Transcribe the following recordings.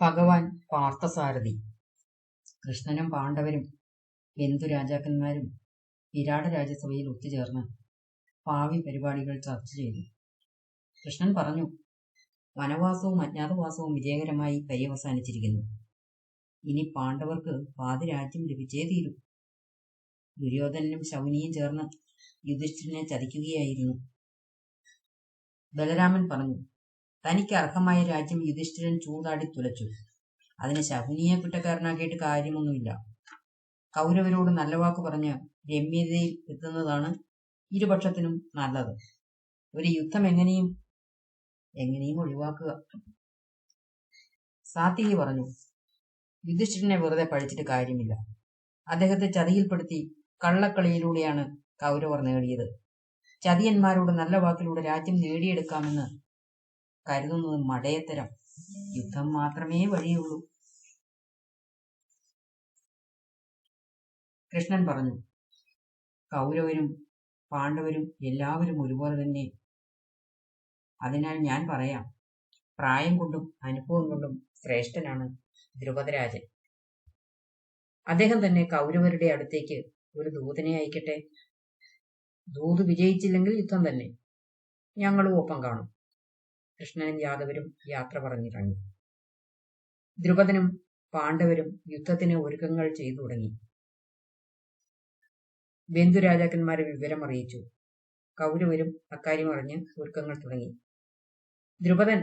ഭഗവാൻ പാർത്ഥസാരഥി. കൃഷ്ണനും പാണ്ഡവരും ബന്ധു രാജാക്കന്മാരും വിരാട രാജ്യസഭയിൽ ഒത്തുചേർന്ന് ഭാവി പരിപാടികൾ ചർച്ച ചെയ്തു. കൃഷ്ണൻ പറഞ്ഞു വനവാസവും അജ്ഞാതവാസവും വിജയകരമായി പര്യവസാനിച്ചിരിക്കുന്നു. ഇനി പാണ്ഡവർക്ക് പാതി രാജ്യം ലഭിച്ചേ തീരൂ ദുര്യോധനനും ശൗനിയും ചേർന്ന് യുധിഷ്ഠിരനെ ചതിക്കുകയായിരുന്നു. ബലരാമൻ പറഞ്ഞു തനിക്ക് അർഹമായ രാജ്യം യുധിഷ്ഠിരൻ ചൂതാടി തുലച്ചു. അതിന് ശകുനിയെ കുറ്റക്കാരനാക്കിയിട്ട് കാര്യമൊന്നുമില്ല. കൗരവരോട് നല്ല വാക്ക് പറഞ്ഞ് രമ്യതയിൽ എത്തുന്നതാണ് ഇരുപക്ഷത്തിനും നല്ലത്. ഒരു യുദ്ധം എങ്ങനെയും എങ്ങനെയും ഒഴിവാക്കുക. സാത്തികി പറഞ്ഞു യുധിഷ്ഠിരനെ വെറുതെ പഴിച്ചിട്ട് കാര്യമില്ല. അദ്ദേഹത്തെ ചതിയിൽപ്പെടുത്തി കള്ളക്കളിയിലൂടെയാണ് കൗരവർ നേടിയത്. ചതിയന്മാരോട് നല്ല വാക്കിലൂടെ രാജ്യം നേടിയെടുക്കാമെന്ന് കരുതുന്നത് മടയത്തരം. യുദ്ധം മാത്രമേ വഴിയുള്ളൂ. കൃഷ്ണൻ പറഞ്ഞു കൗരവരും പാണ്ഡവരും എല്ലാവരും ഒരുപോലെ തന്നെ. അതിനാൽ ഞാൻ പറയാം പ്രായം കൊണ്ടും അനുഭവം കൊണ്ടും ശ്രേഷ്ഠനാണ് ദ്രുപദരാജൻ. അദ്ദേഹം തന്നെ കൗരവരുടെ അടുത്തേക്ക് ഒരു ദൂതനെ അയക്കട്ടെ. ദൂത് വിജയിച്ചില്ലെങ്കിൽ യുദ്ധം തന്നെ. ഞങ്ങളും ഒപ്പം കാണും. കൃഷ്ണനും യാദവരും യാത്ര പറഞ്ഞിറങ്ങി ദ്രുപദനും പാണ്ഡവരും യുദ്ധത്തിന് ഒരുക്കങ്ങൾ ചെയ്തു തുടങ്ങി. ബന്ധുരാജാക്കന്മാരെ വിവരം അറിയിച്ചു. കൗരവരും അക്കാര്യം അറിഞ്ഞ് ഒരുക്കങ്ങൾ തുടങ്ങി. ദ്രുപദൻ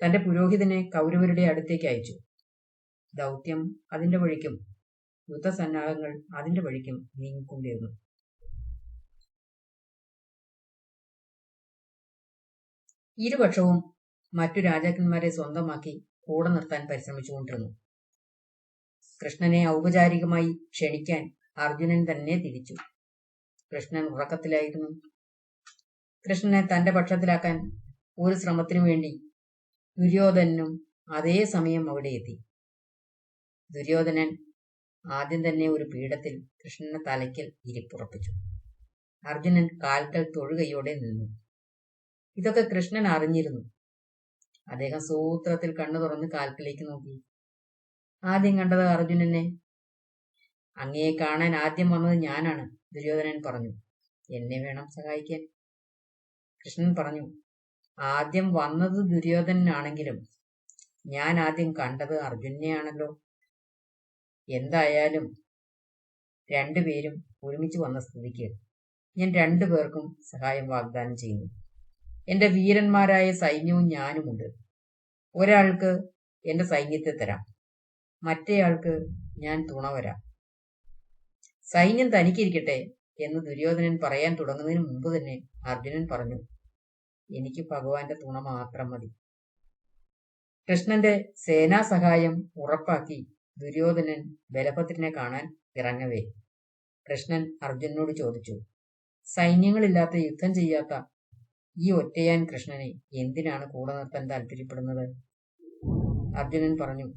തന്റെ പുരോഹിതനെ കൗരവരുടെ അടുത്തേക്ക് അയച്ചു. ദൗത്യം അതിന്റെ വഴിക്കും യുദ്ധസന്നാഹങ്ങൾ അതിന്റെ വഴിക്കും നീങ്ങിക്കൊണ്ടിരുന്നു. ഇരുപക്ഷവും മറ്റു രാജാക്കന്മാരെ സ്വന്തമാക്കി കൂടെ നിർത്താൻ പരിശ്രമിച്ചുകൊണ്ടിരുന്നു. കൃഷ്ണനെ ഔപചാരികമായി ക്ഷണിക്കാൻ അർജുനൻ തന്നെ തിരിച്ചു. കൃഷ്ണൻ ഉറക്കത്തിലായിരുന്നു. കൃഷ്ണനെ തന്റെ പക്ഷത്തിലാക്കാൻ ഒരു ശ്രമത്തിനു വേണ്ടി ദുര്യോധനനും അതേ സമയം അവിടെ എത്തി. ദുര്യോധനൻ ആദ്യം തന്നെ ഒരു പീഠത്തിൽ കൃഷ്ണന്റെ തലയ്ക്കൽ ഇരിപ്പുറപ്പിച്ചു. അർജുനൻ കാൽക്കൽ തൊഴുകയോടെ നിന്നു. ഇതൊക്കെ കൃഷ്ണൻ അറിഞ്ഞിരുന്നു. അദ്ദേഹം സൂത്രത്തിൽ കണ്ണു തുറന്ന് കാൽക്കിലേക്ക് നോക്കി. ആദ്യം കണ്ടത് അർജുനനെ. അങ്ങയെ കാണാൻ ആദ്യം വന്നത് ഞാനാണ് ദുര്യോധനൻ പറഞ്ഞു. എന്നെ വേണം സഹായിക്കാൻ. കൃഷ്ണൻ പറഞ്ഞു ആദ്യം വന്നത് ദുര്യോധനനാണെങ്കിലും ഞാൻ ആദ്യം കണ്ടത് അർജുനെയാണല്ലോ. എന്തായാലും രണ്ടുപേരും ഒരുമിച്ച് വന്ന സ്ഥിതിക്ക് ഞാൻ രണ്ടു പേർക്കും സഹായം വാഗ്ദാനം ചെയ്യുന്നു. എന്റെ വീരന്മാരായ സൈന്യവും ഞാനുമുണ്ട്. ഒരാൾക്ക് എന്റെ സൈന്യത്തെ തരാം മറ്റേയാൾക്ക് ഞാൻ തുണ വരാം. സൈന്യം തനിക്കിരിക്കട്ടെ എന്ന് ദുര്യോധനൻ പറയാൻ തുടങ്ങുന്നതിന് മുമ്പ് തന്നെ അർജുനൻ പറഞ്ഞു എനിക്ക് ഭഗവാന്റെ തുണ മാത്രം മതി. കൃഷ്ണന്റെ സേനാ സഹായം ഉറപ്പാക്കി ദുര്യോധനൻ ബലഭദ്രനെ കാണാൻ ഇറങ്ങവേ. കൃഷ്ണൻ അർജുനനോട് ചോദിച്ചു സൈന്യങ്ങളില്ലാത്ത യുദ്ധം ചെയ്യാത്ത ഈ ഒറ്റയാൻ കൃഷ്ണനെ എന്തിനാണ് കൂടെ നിർത്താൻ താല്പര്യപ്പെടുന്നത്? അർജുനൻ പറഞ്ഞു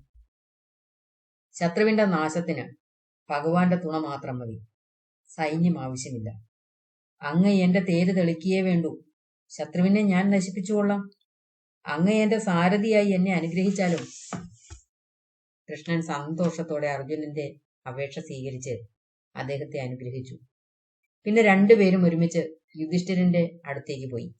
ശത്രുവിന്റെ നാശത്തിന് ഭഗവാന്റെ തുണ മാത്രം മതി. സൈന്യം ആവശ്യമില്ല. അങ്ങ് എന്റെ തേര് തെളിക്കുകയേ വേണ്ടു. ശത്രുവിനെ ഞാൻ നശിപ്പിച്ചുകൊള്ളാം. അങ്ങ് എന്റെ സാരഥിയായി എന്നെ അനുഗ്രഹിച്ചാലും കൃഷ്ണൻ സന്തോഷത്തോടെ അർജുനന്റെ അപേക്ഷ സ്വീകരിച്ച് അദ്ദേഹത്തെ അനുഗ്രഹിച്ചു. പിന്നെ രണ്ടുപേരും ഒരുമിച്ച് യുധിഷ്ഠിരന്റെ അടുത്തേക്ക് പോയി.